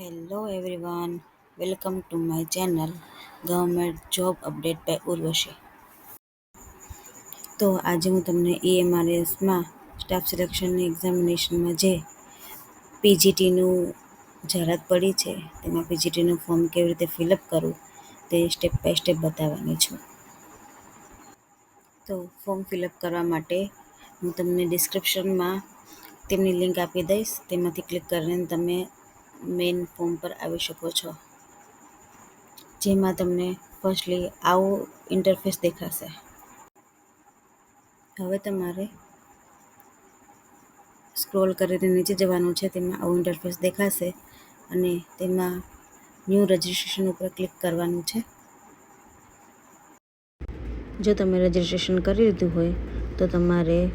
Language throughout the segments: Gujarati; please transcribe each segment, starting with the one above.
Hello everyone welcome to my channel government job update by Urvashi તો આજે હું તમને ઈએમઆરએસમાં સ્ટાફ સિલેક્શનની એક્ઝામિનેશનમાં જે પીજીટીનું જાહેરાત પડી છે, તેમાં પીજીટીનું ફોર્મ કેવી રીતે ફિલઅપ કરવું, તે સ્ટેપ બાય સ્ટેપ બતાવવાની છું. તો ફોર્મ ફિલઅપ કરવા માટે હું તમને ડિસ્ક્રિપ્શનમાં તેમની લિંક આપી દઈશ, તેમાંથી ક્લિક કરીને તમે મેઇન ફોર્મ પર આવી શકો છો. જેમાં તમને ફર્સ્ટલી આવું ઇન્ટરફેસ દેખાશે. હવે તમારે સ્ક્રોલ કરીને નીચે જવાનું છે, તેમાં આવું ઇન્ટરફેસ દેખાશે અને તેમાં ન્યૂ રજિસ્ટ્રેશન ઉપર ક્લિક કરવાનું છે. જો તમે રજિસ્ટ્રેશન કરી લીધું હોય, તો તમારે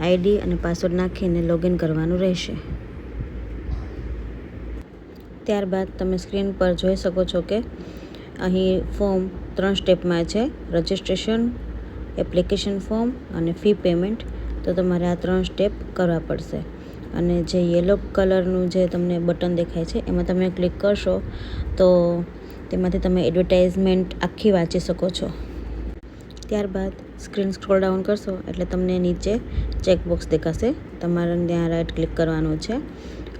આઈડી અને પાસવર્ડ નાખીને લોગિન કરવાનું રહેશે. ત્યારબાદ તમે સ્ક્રીન પર જોઈ શકો છો કે અહીં ફોર્મ ત્રણ સ્ટેપમાં છે. રજિસ્ટ્રેશન, એપ્લિકેશન ફોર્મ અને ફી પેમેન્ટ. તો તમારે આ ત્રણ સ્ટેપ કરવા પડશે. અને જે યલો કલરનું જે તમને બટન દેખાય છે, એમાં તમે ક્લિક કરશો, તો તેમાંથી તમે એડવર્ટાઇઝમેન્ટ આખી વાંચી શકો છો. ત્યારબાદ સ્ક્રીન સ્ક્રોલ ડાઉન કરશો, એટલે તમને નીચે ચેકબોક્સ દેખાશે. તમારે ત્યાં રાઇટ ક્લિક કરવાનું છે.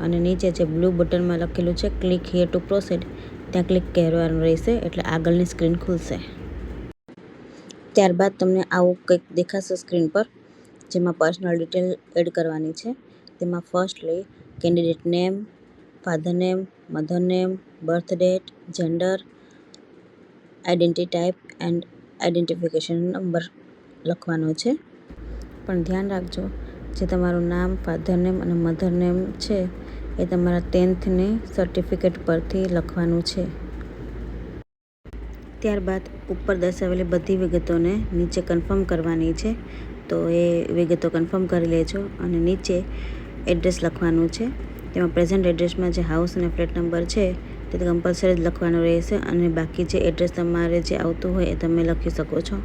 અને નીચે જે બ્લુ બટનમાં લખેલું છે, ક્લિક હિયર ટુ પ્રોસીડ. ત્યાં ક્લિક કરવાનું રહેશે, એટલે આગળની સ્ક્રીન ખુલશે. ત્યારબાદ તમને આવું કંઈક દેખાશે સ્ક્રીન પર, જેમાં પર્સનલ ડિટેલ એડ કરવાની છે. તેમાં firstly candidate name, father name, mother name, birth date, gender, identity type, and identification number લખવાનો છે. પણ ધ્યાન રાખજો, જે તમારું નામ, ફાધર નેમ અને મધર નેમ છે એ તમારા ટેન્થને સર્ટિફિકેટ પરથી લખવાનું છે. ત્યારબાદ ઉપર દર્શાવેલી બધી વિગતોને નીચે કન્ફર્મ કરવાની છે. તો એ વિગતો કન્ફર્મ કરી લેજો અને નીચે એડ્રેસ લખવાનું છે. તેમાં પ્રેઝન્ટ એડ્રેસમાં જે હાઉસ અને ફ્લેટ નંબર છે, તે કમ્પલસરી જ લખવાનું રહેશે અને બાકી જે એડ્રેસ તમારે જે આવતું હોય એ તમે લખી શકો છો.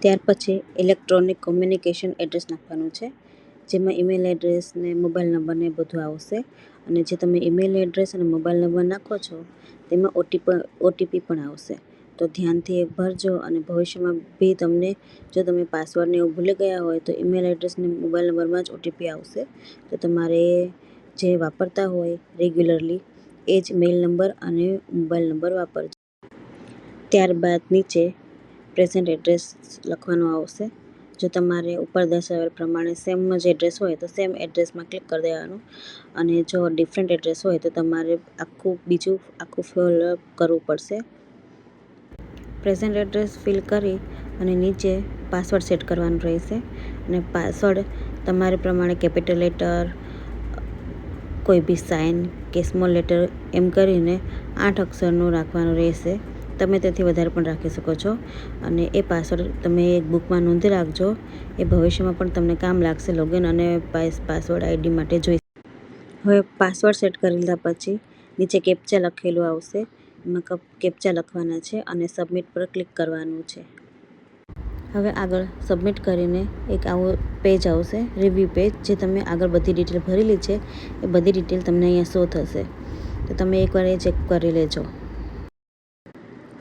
ત્યાર પછી ઇલેક્ટ્રોનિક કોમ્યુનિકેશન એડ્રેસ નાખવાનું છે. જેમાં ઈમેલ એડ્રેસ ને મોબાઈલ નંબર ને બધું આવશે. અને જે તમે ઈમેલ એડ્રેસ અને મોબાઈલ નંબર નાખો છો, તેમાં ઓટીપી ઓટીપી પણ આવશે. તો ધ્યાનથી એ ભરજો અને ભવિષ્યમાં બી તમને, જો તમે પાસવર્ડને એવું ભૂલી ગયા હોય, તો ઈમેલ એડ્રેસ ને મોબાઈલ નંબરમાં જ ઓટીપી આવશે. તો તમારે જે વાપરતા હોય રેગ્યુલરલી એ જ મેઇલ નંબર અને મોબાઈલ નંબર વાપરજો. ત્યારબાદ નીચે પ્રેઝન્ટ એડ્રેસ લખવાનું આવશે. જો તમારે ઉપર દર્શાવેલ પ્રમાણે સેમ જ એડ્રેસ હોય તો સેમ એડ્રેસમાં ક્લિક કરી દેવાનું. અને જો ડિફરન્ટ એડ્રેસ હોય તો તમારે આખું, બીજું આખું ફિલઅપ કરવું પડશે. પ્રેઝન્ટ એડ્રેસ ફિલ કરી અને નીચે પાસવર્ડ સેટ કરવાનું રહેશે. અને પાસવર્ડ તમારે પ્રમાણે કેપિટલ લેટર કોઈ બી સાઇન કે સ્મોલ લેટર એમ કરીને આઠ અક્ષરનું રાખવાનું રહેશે. તમે તેથી વધારે પણ રાખી શકો છો. અને એ પાસવર્ડ તમે એક બુકમાં નોંધી રાખજો. એ ભવિષ્યમાં પણ તમને કામ લાગશે લોગિન અને પાસવર્ડ આઈડી માટે જોઈ હવે પાસવર્ડ સેટ કરી લીધા પછી નીચે કેપ્ચા લખેલું આવશે. એમાં કેપ્ચા લખવાના છે અને સબમિટ પર ક્લિક કરવાનું છે. હવે આગળ સબમિટ કરીને એક આવું પેજ આવશે રિવ્યૂ પેજ જે તમે આગળ બધી ડિટેલ ભરેલી છે. એ બધી ડિટેલ તમને અહીંયા શો થશે. તો તમે એકવાર એ ચેક કરી લેજો.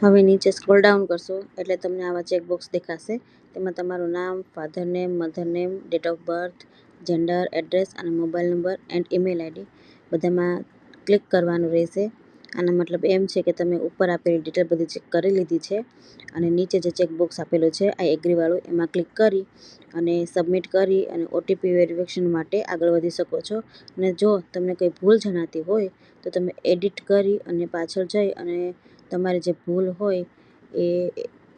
હવે નીચે સ્ક્રોલ ડાઉન કરશો, એટલે તમને આવા ચેકબોક્સ દેખાશે. તેમાં તમારું નામ father name mother name date of birth gender address અને mobile number and email ID બધામાં ક્લિક કરવાનું રહેશે. આનો મતલબ એમ છે કે તમે ઉપર આપેલી ડિટેલ બધી ચેક કરી લીધી છે અને નીચે જે ચેકબોક્સ આપેલું છે, આ એગ્રીવાળું એમાં ક્લિક કરી અને સબમિટ કરી અને ઓટીપી વેરિફિકેશન માટે આગળ વધી શકો છો. અને જો તમને કંઈ ભૂલ જણાતી હોય, તો તમે એડિટ કરી અને પાછળ જઈ અને તમારી જે ભૂલ હોય એ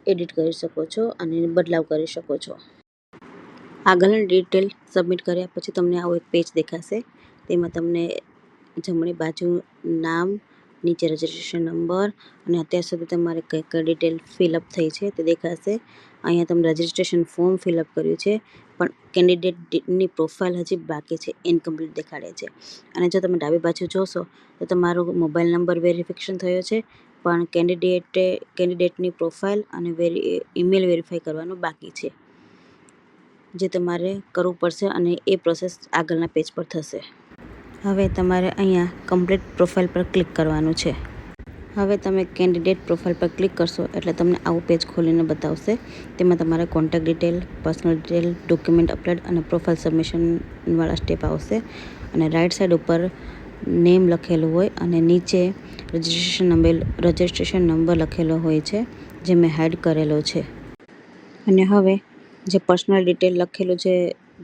એડિટ કરી શકો છો અને બદલાવ કરી શકો છો. આગળની ડિટેલ સબમિટ કર્યા પછી તમને આવો એક પેજ દેખાશે. તેમાં તમને જમણી બાજુ નામ નીચે રજીસ્ટ્રેશન નંબર અને અત્યાર સુધી તમારે કઈ કઈ ડિટેલ ફિલઅપ થઈ છે તે દેખાશે. અહીંયા તમે રજિસ્ટ્રેશન ફોર્મ ફિલઅપ કર્યું છે, પણ કેન્ડિડેટની પ્રોફાઇલ હજી બાકી છે ઇનકમ્પ્લીટ દેખાડે છે. અને જો તમે ડાબી બાજુ જોશો, તો તમારો મોબાઈલ નંબર વેરિફિકેશન થયો છે, પણ કેન્ડિડેટે કેન્ડિડેટની પ્રોફાઇલ અને વેરી ઈમેલ વેરીફાઈ કરવાનું બાકી છે. જે તમારે કરવું પડશે અને એ પ્રોસેસ આગળના પેજ પર થશે. હવે તમારે અહીંયા કમ્પ્લીટ પ્રોફાઇલ પર ક્લિક કરવાનું છે. હવે તમે કેન્ડિડેટ પ્રોફાઇલ પર ક્લિક કરશો એટલે તમને આવું પેજ ખોલીને બતાવશે. તેમાં તમારે contact detail personal detail document upload અને પ્રોફાઇલ સબમિશનવાળા સ્ટેપ આવશે. અને રાઈટ સાઈડ ઉપર નેમ લખેલું હોય અને નીચે રજિસ્ટ્રેશન નંબર રજિસ્ટ્રેશન નંબર લખેલો હોય છે, જે મેં હાઇડ કરેલો છે. અને હવે જે પર્સનલ ડિટેલ લખેલું છે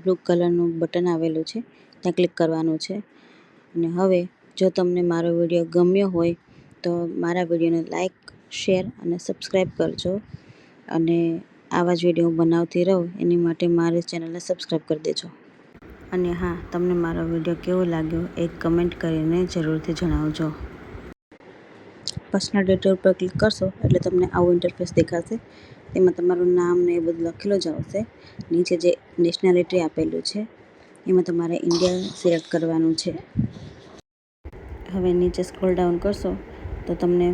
બ્લુ કલરનું બટન આવેલું છે, ત્યાં ક્લિક કરવાનું છે. અને હવે જો તમને મારો વીડિયો ગમ્યો હોય, તો મારા વિડીયોને લાઈક, શેર અને સબસ્ક્રાઈબ કરજો. અને આવા જ વીડિયો હું બનાવતી રહું, એની માટે મારી ચેનલને સબસ્ક્રાઈબ કરી દેજો. અને હા, તમને મારો વીડિયો કેવો લાગ્યો એ કમેન્ટ કરીને જરૂરથી જણાવજો. પર્સનલ ડિટેલ ઉપર ક્લિક કરશો, એટલે તમને આવું ઇન્ટરફેસ દેખાશે. તેમાં તમારું નામ ને એ બધું લખેલું જ આવશે નીચે જે નેશનાલિટી આપેલું છે એમાં તમારે ઇન્ડિયા સિલેક્ટ કરવાનું છે. હવે નીચે સ્ક્રોલ ડાઉન કરશો, તો તમને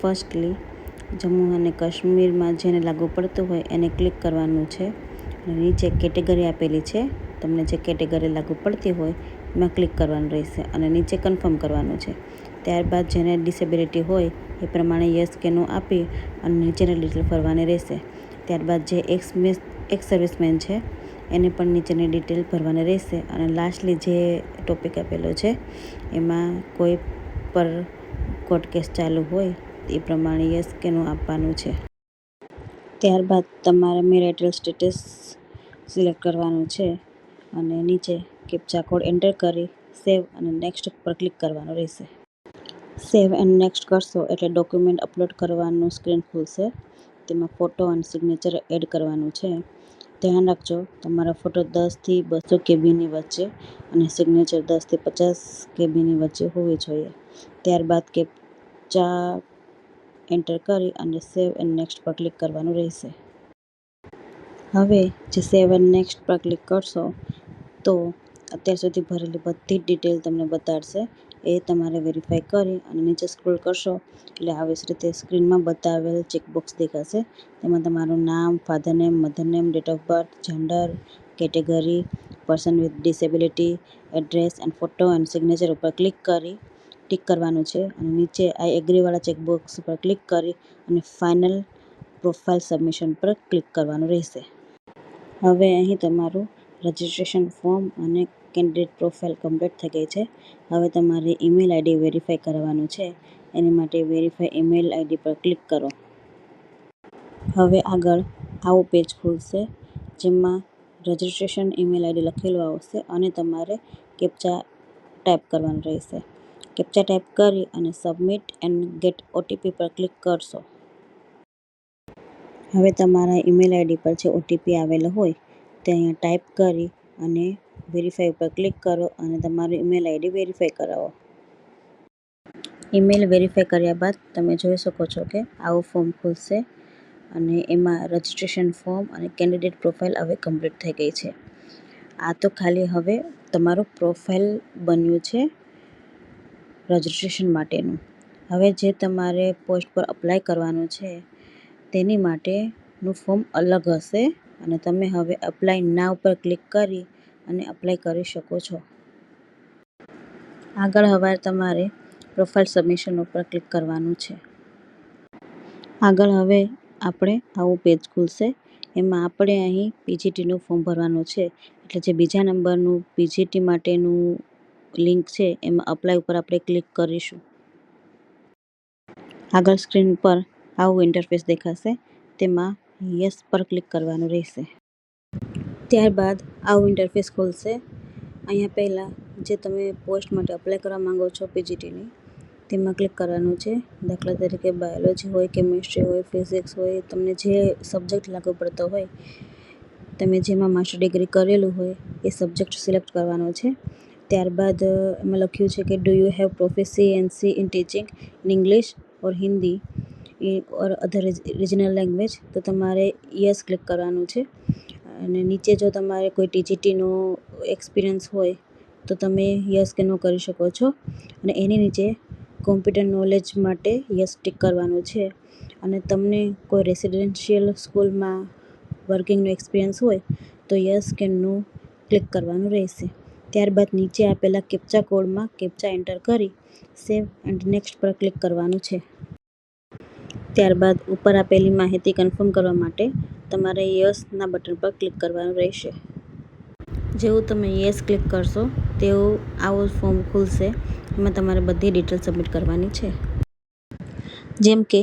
ફર્સ્ટલી જમ્મુ અને કાશ્મીરમાં જેને લાગુ પડતું હોય એને ક્લિક કરવાનું છે. નીચે કેટેગરી આપેલી છે, તમને જે કેટેગરી લાગુ પડતી હોય એમાં ક્લિક કરવાનું રહેશે અને નીચે કન્ફર્મ કરવાનું છે. ત્યારબાદ જેને ડિસેબિલિટી હોય એ પ્રમાણે યસ કે નો આપી અને નીચેને ડિટેલ ભરવાની રહેશે. ત્યારબાદ જે એક્સ એક્સ સર્વિસમેન છે એને પણ નીચેની ડિટેલ ભરવાની રહેશે. અને લાસ્ટલી જે ટોપિક આપેલો છે, એમાં કોઈ પર કોર્ટ કેસ ચાલુ હોય, એ પ્રમાણે યસ કે નો આપવાનું છે. ત્યારબાદ તમારે મેરેટલ સ્ટેટસ સિલેક્ટ કરવાનું છે અને નીચે કેપ્ચા કોડ એન્ટર કરી સેવ અને નેક્સ્ટ પર ક્લિક કરવાનું રહેશે. સેવ એન્ડ નેક્સ્ટ કરશો એટલે ડોક્યુમેન્ટ અપલોડ કરવાનું સ્ક્રીન ખુલશે. તેમાં ફોટો અને સિગ્નેચર એડ કરવાનું છે. ધ્યાન રાખજો. તમારા ફોટો દસથી બસો કેબીની વચ્ચે અને સિગ્નેચર દસથી પચાસ કેબીની વચ્ચે હોવી જોઈએ. ત્યારબાદ કેપ્ચા એન્ટર કરી અને સેવ એન્ડ નેક્સ્ટ પર ક્લિક કરવાનું રહેશે. હવે જે સેવ એન્ડ નેક્સ્ટ પર ક્લિક કરશો, તો અત્યાર સુધી ભરેલી બધી જ ડિટેલ તમને બતાડશે. એ તમારે વેરીફાઈ કરી અને નીચે સ્ક્રોલ કરશો. એટલે આવી જ રીતે સ્ક્રીનમાં બતાવેલ ચેકબોક્સ દેખાશે. તેમાં તમારું નામ father name mother name date of birth gender category person with disability address and photo and signature ઉપર ક્લિક કરી ટિક કરવાનું છે. અને નીચે આઈ એગ્રીવાળા ચેકબોક્સ ઉપર ક્લિક કરી અને ફાઇનલ પ્રોફાઇલ સબમિશન પર ક્લિક કરવાનું રહેશે. હવે અહીં તમારું રજિસ્ટ્રેશન ફોર્મ અને કેન્ડિડેટ પ્રોફાઇલ કમ્પ્લીટ થઈ ગઈ છે. હવે તમારે ઈમેલ આઈડી વેરીફાઈ કરવાનું છે. એની માટે વેરીફાઈ ઈમેલ આઈડી પર ક્લિક કરો. હવે આગળ આવું પેજ ખુલશે જેમાં રજિસ્ટ્રેશન ઈમેલ આઈડી લખેલું આવશે અને તમારે કેપ્ચા ટાઈપ કરવાનું રહેશે. કેપ્ચા ટાઈપ કરી અને સબમિટ એન્ડ ગેટ ઓટીપી પર ક્લિક કરશો. હવે તમારા ઈમેલ આઈડી પર જે ઓટીપી આવેલો હોય, તે અહીંયા ટાઈપ કરી અને વેરીફાઈ ઉપર ક્લિક કરો અને તમારું ઈમેલ આઈડી વેરીફાઈ કરાવો. ઈમેલ વેરીફાઈ કર્યા બાદ તમે જોઈ શકો છો કે આવું ફોર્મ ખુલશે અને એમાં રજિસ્ટ્રેશન ફોર્મ અને કેન્ડિડેટ પ્રોફાઇલ હવે કમ્પ્લીટ થઈ ગઈ છે. આ તો ખાલી હવે તમારું પ્રોફાઇલ બન્યું છે રજિસ્ટ્રેશન માટેનું. હવે જે તમારે પોસ્ટ પર અપ્લાય કરવાનું છે તેની માટેનું ફોર્મ અલગ હશે અને તમે હવે અપ્લાય ના ઉપર ક્લિક કરી અને અપ્લાય કરી શકો છો. આગળ હવે તમારે પ્રોફાઇલ સબમિશન ઉપર ક્લિક કરવાનું છે. આગળ હવે આપણે આવું પેજ ખુલશે. એમાં આપણે અહીં પીજીટીનું ફોર્મ ભરવાનું છે. એટલે જે બીજા નંબરનું પીજીટી માટેનું લિંક છે, એમાં અપ્લાય ઉપર આપણે ક્લિક કરીશું. આગળ સ્ક્રીન પર આવું ઇન્ટરફેસ દેખાશે. તેમાં યસ પર ક્લિક કરવાનું રહેશે. ત્યારબાદ આવું ઇન્ટરફેસ ખોલશે. અહીંયા પહેલાં જે તમે પોસ્ટ માટે અપ્લાય કરવા માંગો છો પીજીટીની તેમાં ક્લિક કરવાનું છે. દાખલા તરીકે બાયોલોજી હોય કેમિસ્ટ્રી હોય ફિઝિક્સ હોય, તમને જે સબ્જેક્ટ લાગુ પડતો હોય, તમે જેમાં માસ્ટર ડિગ્રી કરેલું હોય, એ સબ્જેક્ટ સિલેક્ટ કરવાનો છે. ત્યારબાદ એમાં લખ્યું છે કે do you have proficiency in teaching in English or Hindi or other regional language તો તમારે યસ ક્લિક કરવાનું છે. અને નીચે જો તમારે કોઈ ટીજીટીનો એક્સપિરિયન્સ હોય, તો તમે યસ કે નો કરી શકો છો. અને એની નીચે કોમ્પ્યુટર નોલેજ માટે યસ ટિક કરવાનું છે. અને તમને કોઈ રેસિડેન્શિયલ સ્કૂલમાં વર્કિંગનો એક્સપિરિયન્સ હોય, તો યસ કે નો ક્લિક કરવાનું રહેશે. ત્યારબાદ નીચે આપેલા કેપ્ચા કોડમાં કેપ્ચા એન્ટર કરી સેવ એન્ડ નેક્સ્ટ પર ક્લિક કરવાનું છે. ત્યારબાદ ઉપર આપેલી માહિતી કન્ફર્મ કરવા માટે તમારે યસના બટન પર ક્લિક કરવાનું રહેશે. જેવું તમે યસ ક્લિક કરશો તેવું આવો ફોર્મ ખુલશે. એમાં તમારે બધી ડિટેલ સબમિટ કરવાની છે. જેમ કે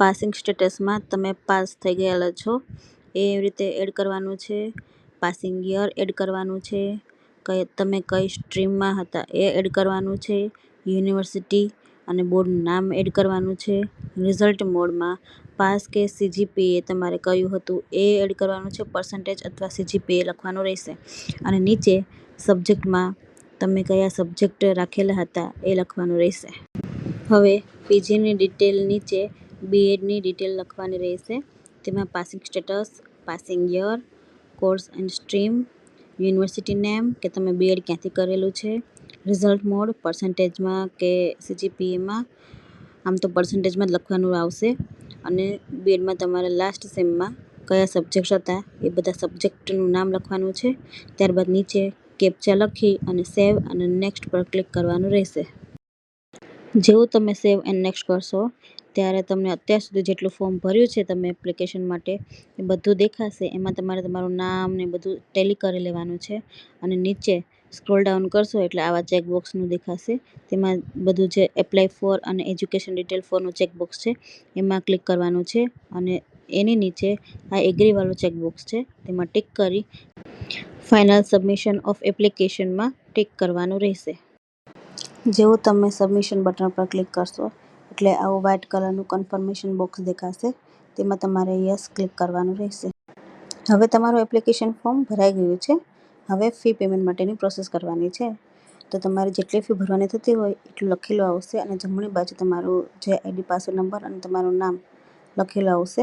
પાસિંગ સ્ટેટસમાં તમે પાસ થઈ ગયેલા છો, એ રીતે એડ કરવાનું છે. પાસિંગ યર એડ કરવાનું છે. કઈ, તમે કઈ સ્ટ્રીમમાં હતા એ એડ કરવાનું છે. યુનિવર્સિટી અને બોર્ડનું નામ એડ કરવાનું છે. રિઝલ્ટ મોડમાં પાસ કે સીજીપીએ તમારે કયું હતું એ એડ કરવાનું છે. પર્સન્ટેજ અથવા સીજીપીએ લખવાનું રહેશે. અને નીચે સબ્જેક્ટમાં તમે કયા સબ્જેક્ટ રાખેલા હતા એ લખવાનું રહેશે. હવે પીજીની ડિટેલ નીચે બીએડની ડિટેલ લખવાની રહેશે. તેમાં passing status, passing year, course and stream, university name કે તમે બીએડ ક્યાંથી કરેલું છે. રિઝલ્ટ મોડ પર્સન્ટેજમાં કે સીજીપીએમાં આમ તો પર્સન્ટેજમાં જ લખવાનું આવશે. અને બીએડમાં તમારે લાસ્ટ સેમમાં કયા સબ્જેક્ટ હતા? એ બધા સબ્જેક્ટનું નામ લખવાનું છે. ત્યારબાદ નીચે કેપ્ચા લખી અને સેવ અને નેક્સ્ટ પર ક્લિક કરવાનું રહેશે. જેવું તમે સેવ એન્ડ નેક્સ્ટ કરશો, ત્યારે તમને અત્યાર સુધી જેટલું ફોર્મ ભર્યું છે તમે એપ્લિકેશન માટે, એ બધું દેખાશે. એમાં તમારે તમારું નામ ને બધું ટેલી કરી લેવાનું છે. અને નીચે સ્ક્રોલ ડાઉન કરશો એટલે આવા ચેકબોક્સનું દેખાશે. તેમાં બધું જે એપ્લાય ફોર અને એજ્યુકેશન ડિટેલ ફોરનું ચેકબોક્સ છે, એમાં ક્લિક કરવાનું છે અને એની નીચે આ એગ્રીવાળું ચેકબોક્સ છે, તેમાં ટિક કરી ફાઇનલ સબમિશન ઓફ એપ્લિકેશનમાં ટિક કરવાનું રહેશે. જેવું તમે સબમિશન બટન પર ક્લિક કરશો એટલે આવું વ્હાઇટ કલરનું કન્ફર્મેશન બોક્સ દેખાશે, તેમાં તમારે યસ ક્લિક કરવાનું રહેશે. હવે તમારું એપ્લિકેશન ફોર્મ ભરાઈ ગયું છે. હવે ફી પેમેન્ટ માટેની પ્રોસેસ કરવાની છે. તો તમારે જેટલી ફી ભરવાની થતી હોય, એટલું લખેલું આવશે અને જમણી બાજુ તમારું જે આઈડી પાસવર્ડ નંબર અને તમારું નામ લખેલું આવશે.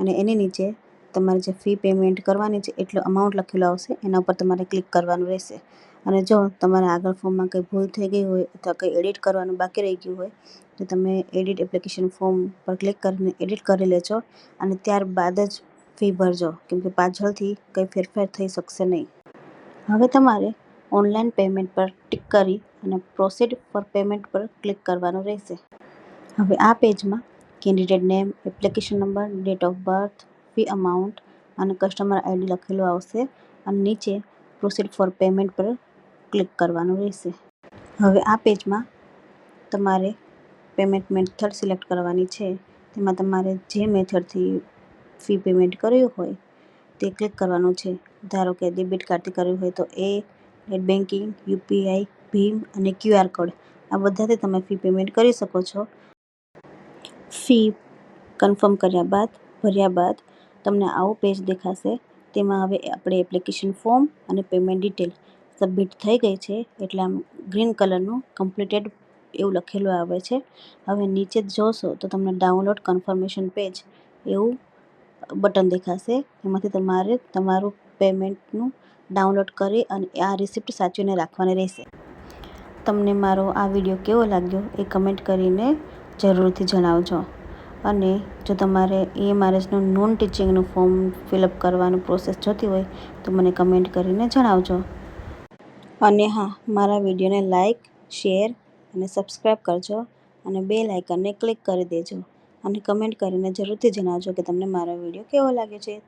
અને એની નીચે તમારે જે ફી પેમેન્ટ કરવાની છે, એટલું અમાઉન્ટ લખેલું આવશે. એના ઉપર તમારે ક્લિક કરવાનું રહેશે. અને જો તમારે આગળ ફોર્મમાં કંઈ ભૂલ થઈ ગઈ હોય અથવા કંઈ એડિટ કરવાનું બાકી રહી ગયું હોય, તો તમે એડિટ એપ્લિકેશન ફોર્મ પર ક્લિક કરીને એડિટ કરી લેજો. અને ત્યારબાદ જ ફી ભરજો. કેમકે પાછળથી કંઈ ફેરફાર થઈ શકશે નહીં. હવે તમારે ઓનલાઈન પેમેન્ટ પર ટિક કરી અને પ્રોસીડ ફોર પેમેન્ટ પર ક્લિક કરવાનું રહેશે. હવે આ પેજમાં candidate name, application number, date of birth, fee amount અને કસ્ટમર આઈડી લખેલું આવશે અને નીચે પ્રોસીડ ફોર પેમેન્ટ પર ક્લિક કરવાનું રહેશે. હવે આ પેજમાં તમારે પેમેન્ટ મેથડ સિલેક્ટ કરવાની છે. તેમાં તમારે જે મેથડથી ફી પેમેન્ટ કર્યું હોય તે ક્લિક કરવાનું છે. ધારો કે ડેબિટ કાર્ડથી કર્યું હોય તો એ નેટ બેન્કિંગ યુપીઆઈ ભીમ અને ક્યુઆર કોડ આ બધાથી તમે ફી પેમેન્ટ કરી શકો છો. ફી કન્ફર્મ કર્યા બાદ, ભર્યા બાદ તમને આવું પેજ દેખાશે. તેમાં હવે આપણે એપ્લિકેશન ફોર્મ અને પેમેન્ટ ડિટેલ સબમિટ થઈ ગઈ છે. એટલે આમ ગ્રીન કલરનું કમ્પ્લીટેડ એવું લખેલું આવે છે. હવે નીચે જોશો તો તમને ડાઉનલોડ કન્ફર્મેશન પેજ એવું બટન દેખાશે. એમાંથી તમારે તમારું પેમેન્ટનું ડાઉનલોડ કરી અને આ રિસિપ્ટ સાચવીને રાખવાની રહેશે. તમને મારો આ વીડિયો કેવો લાગ્યો એ કમેન્ટ કરીને જરૂરથી જણાવજો. અને જો તમારે એ મારેજનું નોન ટીચિંગનું ફોર્મ ફિલઅપ કરવાનું પ્રોસેસ જોતી હોય તો મને કમેન્ટ કરીને જણાવજો. અને હા, મારા વિડીયોને લાઇક શેર અને સબસ્ક્રાઈબ કરજો અને બે લાઇકનને ક્લિક કરી દેજો અને કમેન્ટ કરીને જરૂરથી જણાવજો કે તમને મારો વીડિયો કેવો લાગે છે.